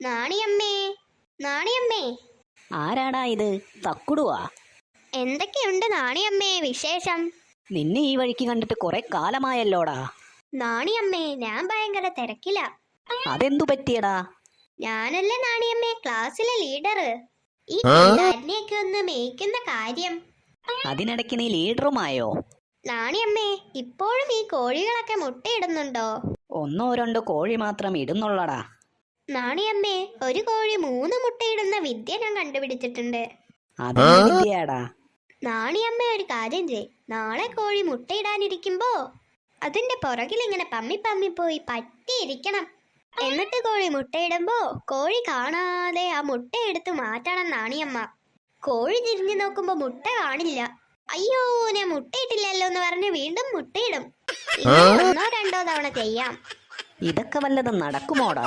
നാണിയമ്മേ നാണിയമ്മേ. ആരാടാ ഇത്? തക്കുടുവാ. എന്തൊക്കെയുണ്ട് നാണിയമ്മേ വിശേഷം? നിന്നെ ഈ വഴിക്ക് കണ്ടിട്ട് കുറെ കാലമായല്ലോടാ. നാണിയമ്മേ ഞാൻ ഭയങ്കര തിരക്കില. അതെന്തു പറ്റിയടാ? ഞാനല്ലേ നാണിയമ്മേ ക്ലാസ്സിലെ ലീഡർ ഈ പിള്ളാരിനെയൊക്കെ ഒന്ന് മേയ്ക്കുന്ന കാര്യം. അതിനിടയ്ക്ക് നീ ലീഡറുമായോ? നാണിയമ്മേ ഇപ്പോഴും ഈ കോഴികളൊക്കെ മുട്ടയിടുന്നുണ്ടോ? ഒന്നോ രണ്ടോ കോഴി മാത്രം ഇടുന്നുള്ളടാ. നാണിയമ്മേ ഒരു കോഴി മൂന്ന് മുട്ടയിടുന്ന വിദ്യ ഞാൻ കണ്ടുപിടിച്ചിട്ടുണ്ട്. നാണിയമ്മ ഒരു കാര്യം ചെയ് നാളെ കോഴി മുട്ടയിടാനിരിക്കുമ്പോ അതിന്റെ പുറകിൽ ഇങ്ങനെ പമ്മി പമ്മി പോയി പറ്റിയിരിക്കണം. എന്നിട്ട് കോഴി മുട്ടയിടുമ്പോ കോഴി കാണാതെ ആ മുട്ട എടുത്ത് മാറ്റണം നാണിയമ്മ. കോഴി തിരിഞ്ഞു നോക്കുമ്പോ മുട്ട കാണില്ല. അയ്യോ ഞാൻ മുട്ടയിട്ടില്ലല്ലോ എന്ന് പറഞ്ഞ് വീണ്ടും മുട്ടയിടും. ഇങ്ങനെ ഒന്നോ രണ്ടോ തവണ ചെയ്യാം. ഇതൊക്കെ വല്ലതും നടക്കുമോടാ?